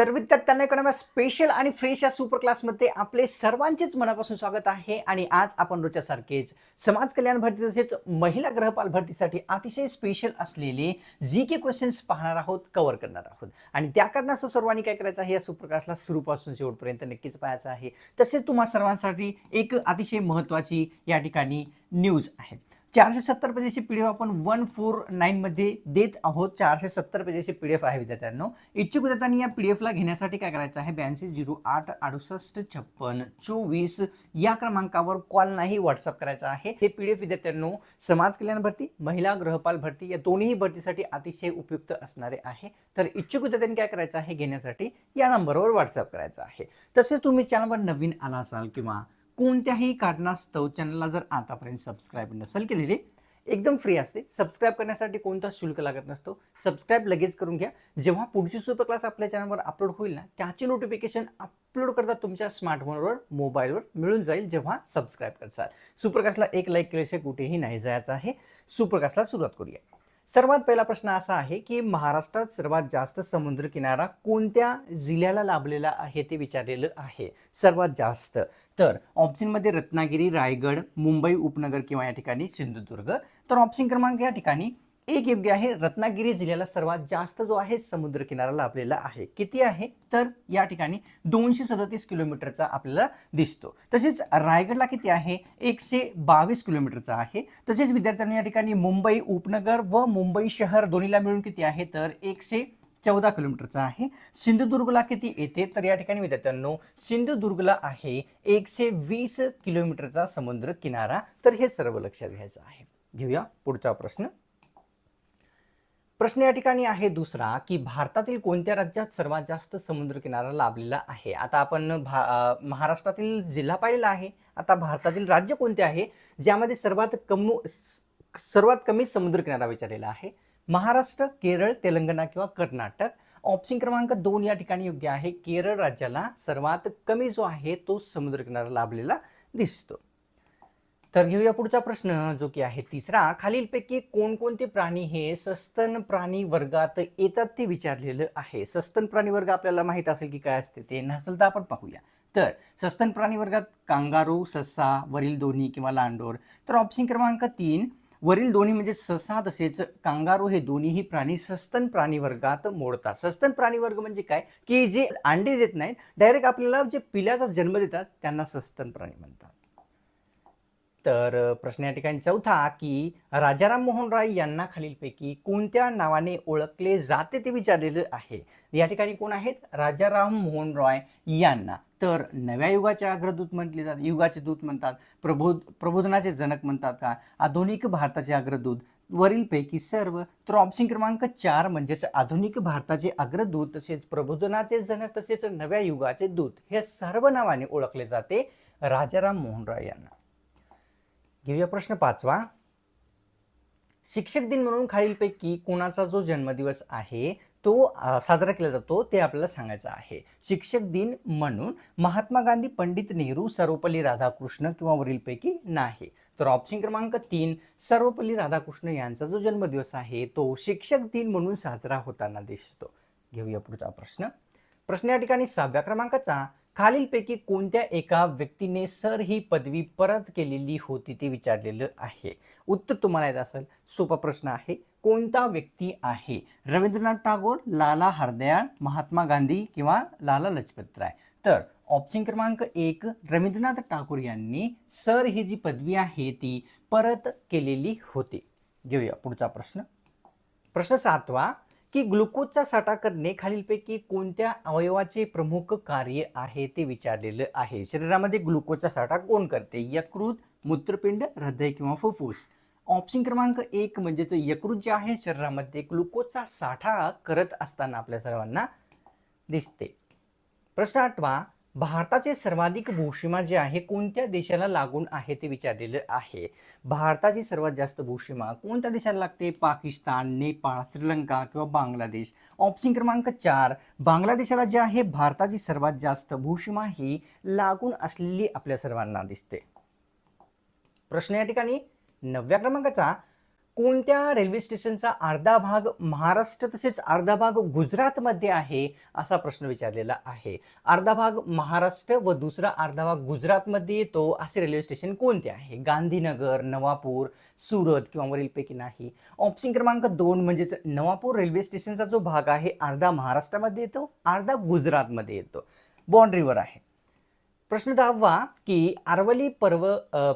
तर विद्यार्थ्यांना एकोणा स्पेशल आणि फ्रेश या सुपर क्लासमध्ये आपले सर्वांचेच मनापासून स्वागत आहे. आणि आज आपण रोजच्यासारखेच समाज कल्याण भरती तसेच महिला ग्रहपाल भरतीसाठी अतिशय स्पेशल असलेले जी के क्वेश्चन्स पाहणार आहोत कव्हर करणार आहोत. आणि त्या कारणास्तव सर्वांनी काय करायचं आहे या सुपर क्लासला सुरूपासून शेवटपर्यंत नक्कीच पाहायचं आहे. तसेच तुम्हा सर्वांसाठी एक अतिशय महत्त्वाची या ठिकाणी न्यूज आहे. चारशे सत्तर पेजेची पी डी एफ आपण वन फोर नाईनमध्ये देत आहोत. चारशे सत्तर पेजेची पी डी एफ आहे विद्यार्थ्यांनो. इच्छुक विद्यार्थ्यांनी या पी डी एफला घेण्यासाठी काय करायचं आहे? ब्याऐंशी झिरो आठ अडुसष्ट छप्पन चोवीस या क्रमांकावर कॉल नाही व्हॉट्सअप करायचा आहे. हे पी डी एफ विद्यार्थ्यांनो समाज कल्याण भरती महिला गृहपाल भरती या दोन्ही भरतीसाठी अतिशय उपयुक्त असणारे आहे. तर इच्छुक विद्यार्थ्यांनी काय करायचं आहे घेण्यासाठी? या नंबरवर व्हॉट्सअप करायचं आहे. तसेच तुम्ही चॅनलवर नवीन आला असाल किंवा कोणत्याही कारणास्तव चॅनलला जर आतापर्यंत सबस्क्राईब नसेल केलेली एकदम फ्री असते. सबस्क्राईब करण्यासाठी कोणता शुल्क लागत नसतो. सबस्क्राईब लगेच करून घ्या. जेव्हा पुढची सुपर क्लास आपल्या चॅनलवर अपलोड होईल ना त्याची नोटिफिकेशन अपलोड करता तुमच्या स्मार्टफोनवर मोबाईलवर मिळून जाईल जेव्हा सबस्क्राईब करसाल. सुपरकास्टला एक लाईक केल्याशिवाय कुठेही नाही जायचं आहे. सुपरकास्टला सुरुवात करूया. सर्वात पहिला प्रश्न असा आहे की महाराष्ट्रात सर्वात जास्त समुद्र किनारा कोणत्या जिल्ह्याला लाभलेला आहे ते विचारलेलं आहे. सर्वात जास्त. तर ऑप्शनमध्ये रत्नागिरी रायगड मुंबई उपनगर किंवा या ठिकाणी सिंधुदुर्ग. तर ऑप्शन क्रमांक या ठिकाणी एक योग्य आहे. रत्नागिरी जिल्ह्याला सर्वात जास्त जो आहे समुद्र किनारा लाभलेला आहे. किती आहे? तर या ठिकाणी दोनशे सदतीस किलोमीटरचा आपल्याला दिसतो. तसेच रायगडला किती आहे? एकशे बावीस किलोमीटरचा आहे. तसेच विद्यार्थ्यांनी या ठिकाणी मुंबई उपनगर व मुंबई शहर दोन्हीला मिळून किती आहे? तर एकशे चौदा किलोमीटरचा आहे. सिंधुदुर्गला किती येते? तर या ठिकाणी विद्यार्थ्यांनो सिंधुदुर्गला आहे एकशे वीस किलोमीटरचा समुद्र किनारा तर हे सर्व लक्षात घ्यायचं आहे. घेऊया पुढचा प्रश्न. प्रश्न या ठिकाणी आहे दुसरा की भारतातील कोणत्या राज्यात सर्वात जास्त समुद्रकिनारा लाभलेला आहे? आता आपण भा महाराष्ट्रातील जिल्हा पाहिलेला आहे. आता भारतातील राज्य कोणते आहे? ज्यामध्ये सर्वात कम सर्वात कमी समुद्रकिनारा विचारलेला आहे. महाराष्ट्र केरळ तेलंगणा किंवा कर्नाटक? ऑप्शन क्रमांक दोन या ठिकाणी योग्य आहे. केरळ राज्याला सर्वात कमी जो आहे तो समुद्रकिनारा लाभलेला दिसतो. तर घेऊया पुढचा प्रश्न जो की आहे तिसरा. खालीलपैकी कोणकोणते प्राणी हे सस्तन प्राणी वर्गात येतात ते विचारलेलं आहे. सस्तन प्राणी वर्ग आपल्याला माहीत असेल की काय असते ते नसेल तर आपण पाहूया. तर सस्तन प्राणी वर्गात कांगारू ससा वरील दोन्ही किंवा लांडोर. तर ऑप्शन क्रमांक तीन वरील दोन्ही म्हणजे ससा तसेच कांगारू हे दोन्हीही प्राणी सस्तन प्राणी वर्गात मोडतात. सस्तन प्राणी वर्ग म्हणजे काय? की जे अंडे देत नाहीत डायरेक्ट आपल्याला जे पिल्याचा जन्म देतात त्यांना सस्तन प्राणी म्हणतात. तर प्रश्न या ठिकाणी चौथा की राजाराम मोहन राय यांना खालीलपैकी कोणत्या नावाने ओळखले जाते ते विचारलेलं आहे. या ठिकाणी कोण आहेत? राजाराम मोहन रॉय यांना. तर नव्या युगाचे अग्रदूत म्हटले जातात युगाचे दूत म्हणतात प्रबोध प्रबोधनाचे जनक म्हणतात का? आधुनिक भारताचे अग्रदूत. वरीलपैकी सर्व तर ऑप्शन क्रमांक चार म्हणजेच आधुनिक भारताचे अग्रदूत तसेच प्रबोधनाचे जनक तसेच नव्या युगाचे दूत हे सर्व नावाने ओळखले जाते राजाराम मोहन राय यांना. घेऊया प्रश्न पाचवा. शिक्षक दिन म्हणून खालीलपैकी कोणाचा जो जन्मदिवस आहे तो साजरा केला जातो ते आपल्याला सांगायचं आहे. शिक्षक दिन म्हणून महात्मा गांधी पंडित नेहरू सर्वपल्ली राधाकृष्ण किंवा वरीलपैकी नाही. तर ऑप्शन क्रमांक तीन सर्वपल्ली राधाकृष्ण यांचा जो जन्मदिवस आहे तो शिक्षक दिन म्हणून साजरा होताना दिसतो. घेऊया पुढचा प्रश्न. प्रश्न या ठिकाणी सहाव्या क्रमांकाचा खालीलपैकी कोणत्या एका व्यक्तीने सर ही पदवी परत केलेली होती ते विचारलेलं आहे? उत्तर तुम्हाला येत असेल सोपा प्रश्न आहे. कोणता व्यक्ती आहे? रवींद्रनाथ टागोर लाला हरदयाळ महात्मा गांधी किंवा लाला लजपत राय तर ऑप्शन क्रमांक एक रवींद्रनाथ टागोर यांनी सर ही जी पदवी आहे ती परत केलेली होती. घेऊया पुढचा प्रश्न. प्रश्न सातवा की ग्लुकोजचा साठा करणे खालीलपैकी कोणत्या अवयवाचे प्रमुख कार्य आहे ते विचारलेलं आहे. शरीरामध्ये ग्लुकोजचा साठा कोण करते? यकृत मूत्रपिंड हृदय किंवा फुफ्फुस. ऑप्शन क्रमांक एक म्हणजेच यकृत जे आहे शरीरामध्ये ग्लुकोजचा साठा करत असताना आपल्या सर्वांना दिसते. प्रश्न आठवा भारताचे सर्वाधिक भूसीमा जे आहे कोणत्या देशाला लागून आहे ते विचारलेलं आहे? भारताची सर्वात जास्त भूसीमा कोणत्या देशाला लागते? पाकिस्तान नेपाळ श्रीलंका किंवा बांगलादेश? ऑप्शन क्रमांक चार बांगलादेशाला जे आहे भारताची सर्वात जास्त भूसीमा ही लागून असलेली आपल्या सर्वांना दिसते. प्रश्न या ठिकाणी नवव्या क्रमांकाचा कोणत्या रेल्वे स्टेशनचा अर्धा भाग महाराष्ट्र तसेच अर्धा भाग गुजरातमध्ये आहे असा प्रश्न विचारलेला आहे. अर्धा भाग महाराष्ट्र व दुसरा अर्धा भाग गुजरातमध्ये येतो असे रेल्वे स्टेशन कोणते आहे? गांधीनगर नवापूर सुरत किंवा वरीलपैकी नाही. ऑप्शन क्रमांक दोन म्हणजेच नवापूर रेल्वे स्टेशनचा जो भाग आहे अर्धा महाराष्ट्रामध्ये येतो अर्धा गुजरातमध्ये येतो. बाँड्रीवर आहे. प्रश्न दहावा की आरवली पर्व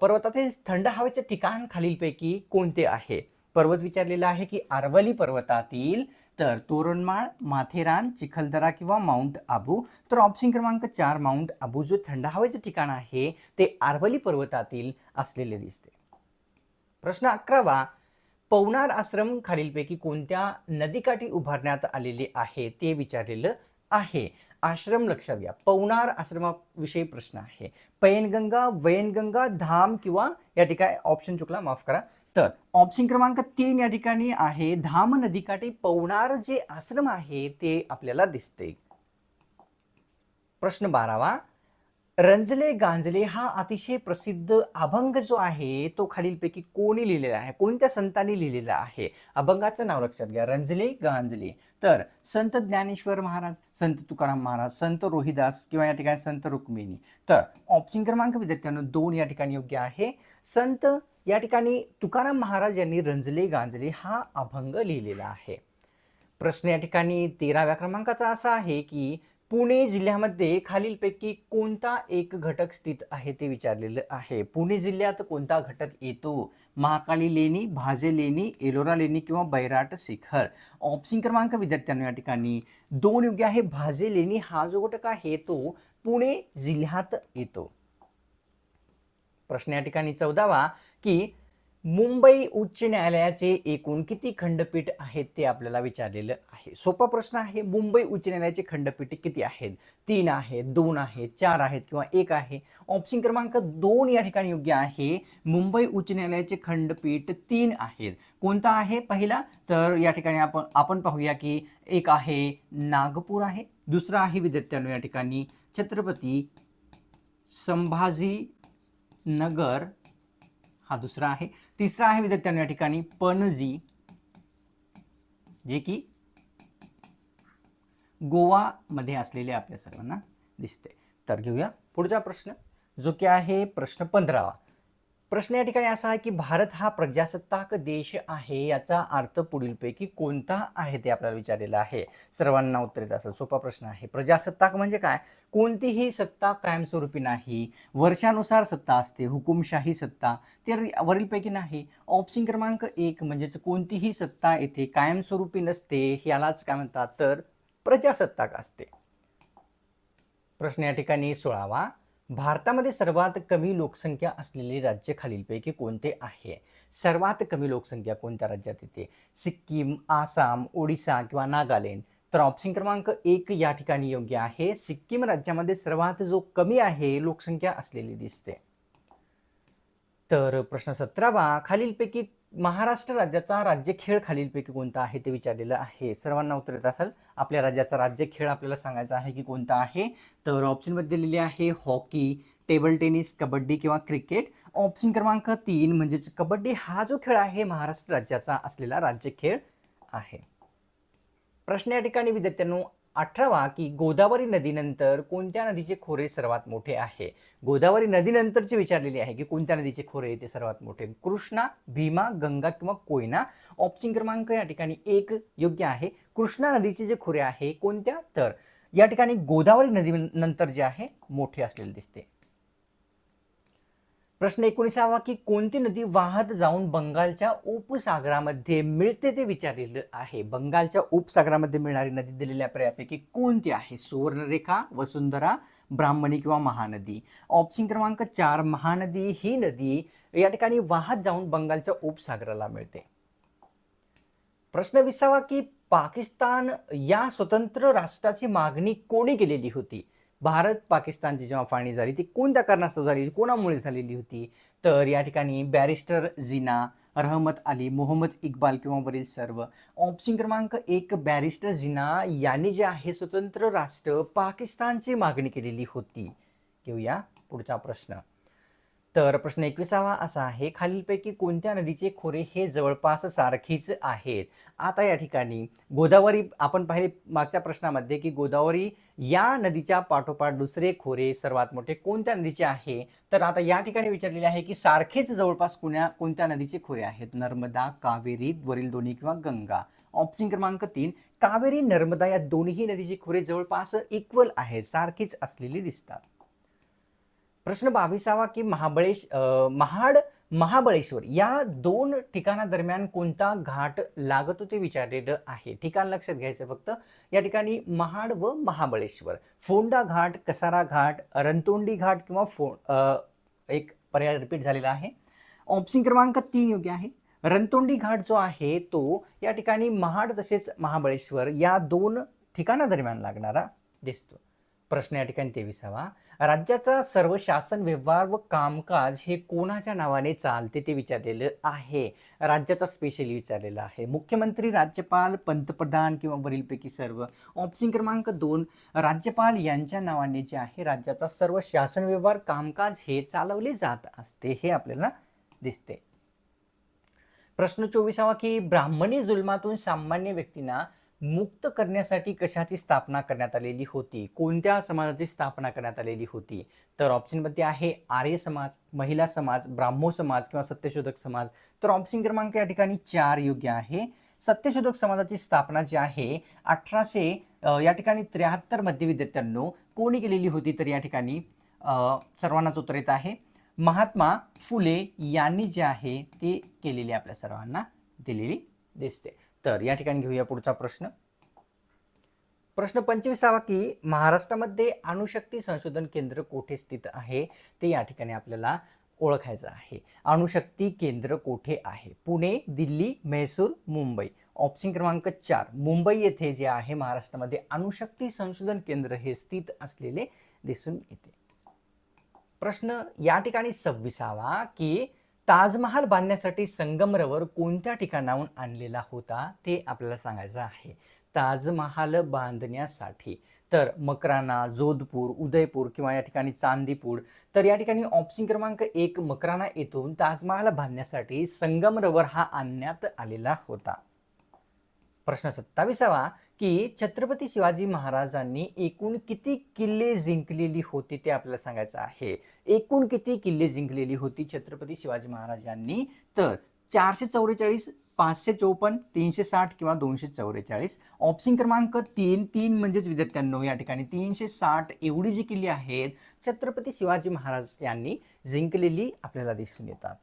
पर्वतातील थंड हवेचे ठिकाण खालीलपैकी कोणते आहे? पर्वत विचारलेला आहे की आरवली पर्वतातील तर तोरणमाळ माथेरान चिखलदरा किंवा माउंट आबू. तर ऑप्शन क्रमांक चार माउंट आबू जो थंड हवेचे ठिकाण आहे ते आरवली पर्वतातील असलेले दिसते. प्रश्न अकरावा पवनार आश्रम खालीलपैकी कोणत्या नदीकाठी उभारण्यात आलेले आहे ते विचारलेलं आहे. आश्रम लक्षात घ्या. पवनार आश्रमाविषयी प्रश्न आहे. पैनगंगा वयनगंगा धाम किंवा या ठिकाणी ऑप्शन चुकला माफ करा. तर ऑप्शन क्रमांक तीन या ठिकाणी आहे. धाम नदीकाठी पवनार जे आश्रम आहे ते आपल्याला दिसते. प्रश्न बारावा. रंजले गांजले हा अतिशय प्रसिद्ध अभंग जो आहे तो खालीलपैकी कोणी लिहिलेला आहे? कोणत्या संतांनी लिहिलेला आहे? अभंगाचं नाव लक्षात घ्या. रंजले गांजले. तर संत ज्ञानेश्वर महाराज संत तुकाराम महाराज संत रोहिदास किंवा या ठिकाणी संत रुक्मिणी. तर ऑप्शन क्रमांक विद्यार्थ्यांना दोन या ठिकाणी योग्य आहे. संत या ठिकाणी तुकाराम महाराज यांनी रंजले गांजले हा अभंग लिहिलेला आहे. प्रश्न या ठिकाणी तेराव्या क्रमांकाचा असा आहे की पुणे जिल्ह्यामध्ये खालीलपैकी कोणता एक घटक स्थित आहे ते विचारलेलं आहे. पुणे जिल्ह्यात कोणता घटक येतो? महाकाली लेणी भाजे लेणी एलोरा लेणी किंवा बैराट शिखर? ऑप्शन क्रमांक विद्यार्थ्यांना या ठिकाणी दोन योग्य आहे. भाजे लेणी हा जो घटक आहे तो पुणे जिल्ह्यात येतो. प्रश्न या ठिकाणी चौदावा की मुंबई उच्च न्यायालयाचे एकूण किती खंडपीठ आहेत ते आपल्याला विचारलेलं आहे? सोपा प्रश्न आहे मुंबई उच्च न्यायालयाचे खंडपीठ किती आहेत? तीन आहेत दोन आहेत चार आहेत किंवा एक आहे? ऑप्शन क्रमांक दोन या ठिकाणी योग्य आहे. मुंबई उच्च न्यायालयाचे खंडपीठ तीन आहेत. कोणता आहे पहिला? तर या ठिकाणी आपण आपण पाहूया की एक आहे नागपूर आहे दुसरा आहे विद्यार्थ्यांनो या ठिकाणी छत्रपती संभाजी नगर हा दुसरा आहे. तिसरा आहे विद्यार्थ्यांना या ठिकाणी पणजी जे की गोवामध्ये असलेले आपल्या सर्वांना दिसते तर घेऊया पुढचा प्रश्न जो की आहे प्रश्न पंधरावा. प्रश्न या ठिकाणी असा आहे की भारत हा प्रजासत्ताक देश आहे याचा अर्थ पुढीलपैकी कोणता आहे ते आपल्याला विचारलेलं आहे? सर्वांना उत्तर येत असं सोपा प्रश्न आहे. प्रजासत्ताक म्हणजे काय? कोणतीही सत्ता कायमस्वरूपी नाही. वर्षानुसार सत्ता असते. हुकुमशाही सत्ता. तर वरीलपैकी नाही. ऑप्शन क्रमांक एक म्हणजेच कोणतीही सत्ता येथे कायमस्वरूपी नसते यालाच काय म्हणतात? तर प्रजासत्ताक असते. प्रश्न या ठिकाणी सोळावा. भारतामध्ये सर्वात कमी लोकसंख्या असलेले राज्य खालीलपैकी कोणते आहे? सर्वात कमी लोकसंख्या कोणत्या राज्यात येते? सिक्कीम आसाम ओडिसा किंवा नागालँड? तर ऑप्शन क्रमांक एक या ठिकाणी योग्य आहे. सिक्कीम राज्यामध्ये सर्वात जो कमी आहे लोकसंख्या असलेली दिसते. तर प्रश्न सतरावा खालीलपैकी महाराष्ट्र राज्याचा राज्य खेळ खालीलपैकी कोणता आहे ते विचारलेलं आहे. सर्वांना उत्तर येत असाल आपल्या राज्याचा राज्य खेळ आपल्याला सांगायचा आहे की कोणता आहे? तर ऑप्शनमध्ये दिलेली आहे हॉकी टेबल टेनिस कबड्डी किंवा क्रिकेट ऑप्शन क्रमांक तीन म्हणजेच कबड्डी हा जो खेळ आहे महाराष्ट्र राज्याचा असलेला राज्य खेळ आहे. प्रश्न या ठिकाणी विद्यार्थ्यांनो अठरावा की गोदावरी नदीनंतर कोणत्या नदीचे खोरे सर्वात मोठे आहे? गोदावरी नदीनंतरचे विचारलेले आहे की कोणत्या नदीचे खोरे ते सर्वात मोठे? कृष्णा भीमा गंगा किंवा कोयना? ऑप्शन क्रमांक या ठिकाणी एक योग्य आहे. कृष्णा नदीचे जे खोरे आहे कोणत्या? तर या ठिकाणी गोदावरी नदी नंतर जे आहे मोठे असलेले दिसते. प्रश्न एकोणीसावा की कोणती नदी वाहत जाऊन बंगालच्या उपसागरामध्ये मिळते ते विचारलेलं आहे. बंगालच्या उपसागरामध्ये मिळणारी नदी दिलेल्या पर्यापैकी कोणती आहे? सुवर्णरेखा वसुंधरा ब्राह्मणी किंवा महानदी? ऑप्शन क्रमांक चार महानदी ही नदी या ठिकाणी वाहत जाऊन बंगालच्या उपसागराला मिळते. प्रश्न विसावा की पाकिस्तान या स्वतंत्र राष्ट्राची मागणी कोणी केलेली होती? भारत पाकिस्तानची जेव्हा फाळणी झाली ती कोणत्या कारणास्तव झाली? कोणामुळे झालेली होती? तर या ठिकाणी बॅरिस्टर जिना रहमत अली मोहम्मद इक्बाल किंवा वरील सर्व. ऑप्शन क्रमांक एक बॅरिस्टर जिना यांनी जे आहे स्वतंत्र राष्ट्र पाकिस्तानची मागणी केलेली होती. घेऊया पुढचा प्रश्न. तर प्रश्न एकविसावा असा आहे खालीलपैकी कोणत्या नदीचे खोरे हे जवळपास सारखीच आहेत? आता या ठिकाणी गोदावरी आपण पाहिले मागच्या प्रश्नामध्ये की गोदावरी या नदीच्या पाठोपाठ दुसरे खोरे सर्वात मोठे कोणत्या नदीचे आहे? तर आता या ठिकाणी विचारलेले आहे की सारखेच जवळपास कोण्या कोणत्या नदीचे खोरे आहेत? नर्मदा कावेरी वरील दोन्ही किंवा गंगा. ऑप्शन क्रमांक तीन कावेरी नर्मदा या दोन्ही नदीचे खोरे जवळपास इक्वल आहेत सारखीच असलेली दिसतात. प्रश्न बावीसावा की महाबळेश महाड महाबळेश्वर या दोन ठिकाणादरम्यान कोणता घाट लागतो ते विचारलेलं आहे. ठिकाण लक्षात घ्यायचं फक्त. या ठिकाणी महाड व महाबळेश्वर. फोंडा घाट कसारा घाट रणतोंडी घाट किंवा फो एक पर्याय रिपीट झालेला आहे. ऑप्शन क्रमांक तीन योग्य आहे. रणतोंडी घाट जो आहे तो या ठिकाणी महाड तसेच महाबळेश्वर या दोन ठिकाणादरम्यान लागणारा दिसतो. प्रश्न या ठिकाणी तेविसावा. राज्याचा सर्व शासन व्यवहार व कामकाज हे कोणाच्या नावाने चालते ते विचारलेलं आहे. राज्याचा स्पेशली विचारलेलं आहे. मुख्यमंत्री राज्यपाल पंतप्रधान किंवा वरीलपैकी सर्व. ऑप्शन क्रमांक दोन राज्यपाल यांच्या नावाने जे आहे राज्याचा सर्व शासन व्यवहार कामकाज हे चालवले जात असते हे आपल्याला दिसते. प्रश्न चोवीसावा की ब्राह्मणी जुलमातून सामान्य व्यक्तींना मुक्त करण्यासाठी कशाची स्थापना करण्यात आलेली होती? कोणत्या समाजाची स्थापना करण्यात आलेली होती? तर ऑप्शनमध्ये आहे आर्य समाज महिला समाज ब्राह्मो समाज किंवा सत्यशोधक समाज. तर ऑप्शन क्रमांक या ठिकाणी चार योग्य आहे. सत्यशोधक समाजाची स्थापना जी आहे अठराशे या ठिकाणी त्र्याहत्तरमध्ये विद्यार्थ्यांनो कोणी केलेली होती? तर या ठिकाणी सर्वांनाच उत्तर येत आहे. महात्मा फुले यांनी जे आहे ते केलेली आपल्या सर्वांना दिलेली दिसते. तर या ठिकाणी घेऊया पुढचा प्रश्न. प्रश्न पंचवीसावा की महाराष्ट्रामध्ये अणुशक्ती संशोधन केंद्र कोठे स्थित आहे? ते या ठिकाणी आपल्याला ओळखायचं आहे. अणुशक्ती केंद्र कोठे आहे? पुणे दिल्ली म्हैसूर मुंबई. ऑप्शन क्रमांक चार मुंबई येथे जे आहे महाराष्ट्रामध्ये अणुशक्ती संशोधन केंद्र हे स्थित असलेले दिसून येते. प्रश्न या ठिकाणी सव्वीसावा की ताजमहाल बांधण्यासाठी संगमरवर कोणत्या ठिकाणाहून आणलेला होता ते आपल्याला सांगायचं आहे. ताजमहाल बांधण्यासाठी तर मकराना जोधपूर उदयपूर किंवा या ठिकाणी चांदीपूर तर या ठिकाणी ऑप्शन क्रमांक एक मकराना येथून ताजमहाल बांधण्यासाठी संगमरवर हा आणण्यात आलेला होता. प्रश्न सत्तावीसावा की छत्रपती शिवाजी महाराजांनी एकूण किती किल्ले जिंकलेली होती ते आपल्याला सांगायचं आहे. एकूण किती किल्ले जिंकलेली होती छत्रपती शिवाजी महाराजांनी? तर चारशे चौवेचाळीस पाचशे चौपन्न तीनशे साठ किंवा दोनशे चौवेचाळीस. ऑप्शन क्रमांक तीन तीन म्हणजेच विद्यार्थ्यांनो या ठिकाणी तीनशे साठ एवढी जी किल्ली आहेत छत्रपती शिवाजी महाराज यांनी जिंकलेली आपल्याला दिसून येतात.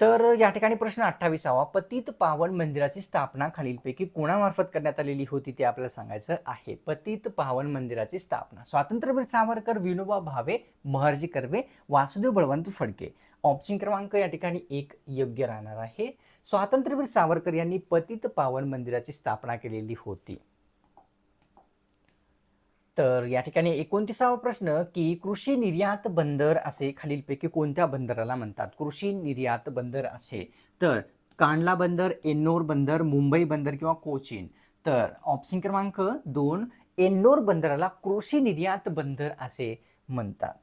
तर या ठिकाणी प्रश्न अठ्ठावीसावा. पतित पावन मंदिराची स्थापना खालीलपैकी कोणामार्फत करण्यात आलेली होती ते आपल्याला सांगायचं आहे. पतित पावन मंदिराची स्थापना. स्वातंत्र्यवीर सावरकर विनोबा भावे महर्जी कर्वे वासुदेव बळवंत फडके. ऑप्शन क्रमांक या ठिकाणी एक योग्य राहणार आहे. स्वातंत्र्यवीर सावरकर यांनी पतित पावन मंदिराची स्थापना केलेली होती. तर या ठिकाणी एकोणतीसावा प्रश्न की कृषी निर्यात बंदर असे खालीलपैकी कोणत्या बंदराला म्हणतात? कृषी निर्यात बंदर असे. तर कांडला बंदर एन्नोर बंदर मुंबई बंदर किंवा कोचीन. तर ऑप्शन क्रमांक दोन एन्नोर बंदराला कृषी निर्यात बंदर असे म्हणतात.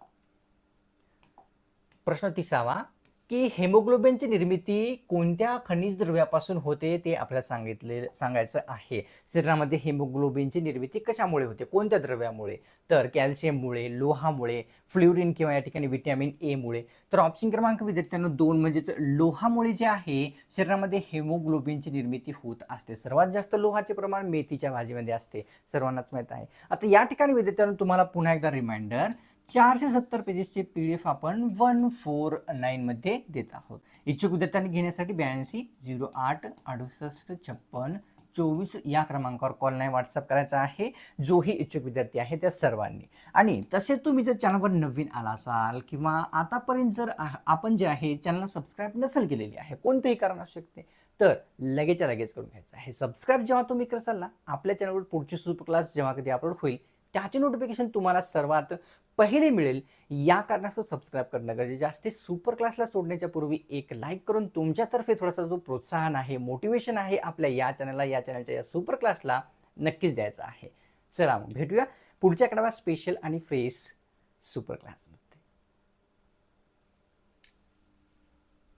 प्रश्न तिसावा की हेमोग्लोबिनची निर्मिती कोणत्या खनिज द्रव्यापासून होते ते आपल्याला सांगितले सांगायचं आहे. शरीरामध्ये हेमोग्लोबिनची निर्मिती कशामुळे होते? कोणत्या द्रव्यामुळे? तर कॅल्शियममुळे लोहामुळे फ्ल्युरिन किंवा या ठिकाणी व्हिटॅमिन एमुळे तर ऑप्शन क्रमांक विद्यार्थ्यांना दोन म्हणजेच लोहामुळे जे आहे शरीरामध्ये हेमोग्लोबिनची निर्मिती होत असते. सर्वात जास्त लोहाचे प्रमाण मेथीच्या भाजीमध्ये असते. सर्वांनाच माहीत आहे. आता या ठिकाणी विद्यार्थ्यांना तुम्हाला पुन्हा एकदा रिमाइंडर चारशे सत्तर पेजेसचे पी डी एफ आपण वन फोर नाईनमध्ये देत आहोत. इच्छुक विद्यार्थ्यांनी घेण्यासाठी ब्याऐंशी झिरो आठ अडुसष्ट छप्पन चोवीस या क्रमांकावर कॉल नाही व्हॉट्सअप करायचा आहे. जोही इच्छुक विद्यार्थी आहे त्या सर्वांनी. आणि तसेच तुम्ही जर चॅनलवर नवीन आला असाल किंवा आतापर्यंत जर आपण जे आहे चॅनलला सबस्क्राईब नसेल केलेली आहे कोणतेही कारण असू शकते तर लगेचच्या लगेच करून घ्यायचं आहे. सबस्क्राईब जेव्हा तुम्ही करसाल ना आपल्या चॅनलवर पुढची सुपर क्लास जेव्हा कधी अपलोड होईल त्याचे नोटिफिकेशन तुम्हाला सर्वात पहिले मिळेल. या कारणास्तव सबस्क्राईब करणं गरजेचे असते सुपर क्लासला सोडण्याच्या पूर्वी एक लाईक करून तुमच्यातर्फे थोडासा जो प्रोत्साहन आहे मोटिवेशन आहे आपल्या या चॅनलला या चॅनलच्या या सुपर क्लासला नक्कीच द्यायचा आहे. चला मग भेटूया पुढच्या कडवा स्पेशल आणि फ्रेश सुपर क्लासमध्ये